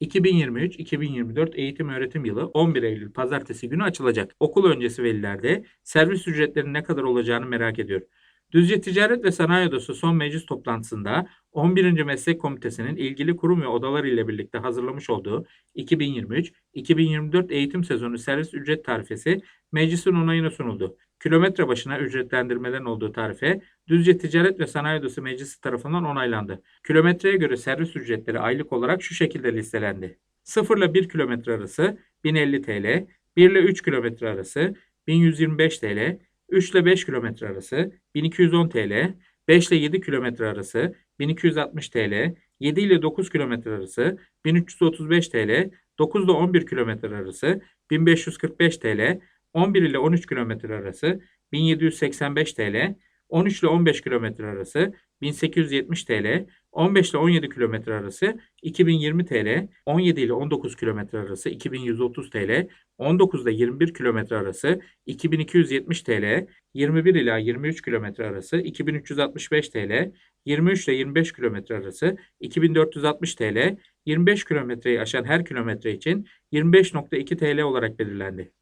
2023-2024 eğitim öğretim yılı 11 Eylül pazartesi günü açılacak. Okul öncesi veliler de servis ücretlerinin ne kadar olacağını merak ediyor. Düzce Ticaret ve Sanayi Odası son meclis toplantısında 11. Meslek Komitesi'nin ilgili kurum ve odalar ile birlikte hazırlamış olduğu 2023-2024 eğitim sezonu servis ücret tarifesi meclisin onayına sunuldu. Kilometre başına ücretlendirmelerin olduğu tarife Düzce Ticaret ve Sanayi Odası Meclisi tarafından onaylandı. Kilometreye göre servis ücretleri aylık olarak şu şekilde listelendi. 0 ile 1 kilometre arası 1050 TL, 1 ile 3 kilometre arası 1125 TL, 3 ile 5 kilometre arası 1210 TL, 5 ile 7 kilometre arası 1260 TL, 7 ile 9 kilometre arası 1335 TL, 9 ile 11 kilometre arası 1545 TL, 11 ile 13 kilometre arası 1785 TL, 13 ile 15 kilometre arası 1870 TL, 15 ile 17 kilometre arası 2020 TL, 17 ile 19 kilometre arası 2130 TL, 19 ile 21 kilometre arası 2270 TL, 21 ila 23 kilometre arası 2365 TL, 23 ile 25 kilometre arası 2460 TL, 25 kilometreyi aşan her kilometre için 25.2 TL olarak belirlendi.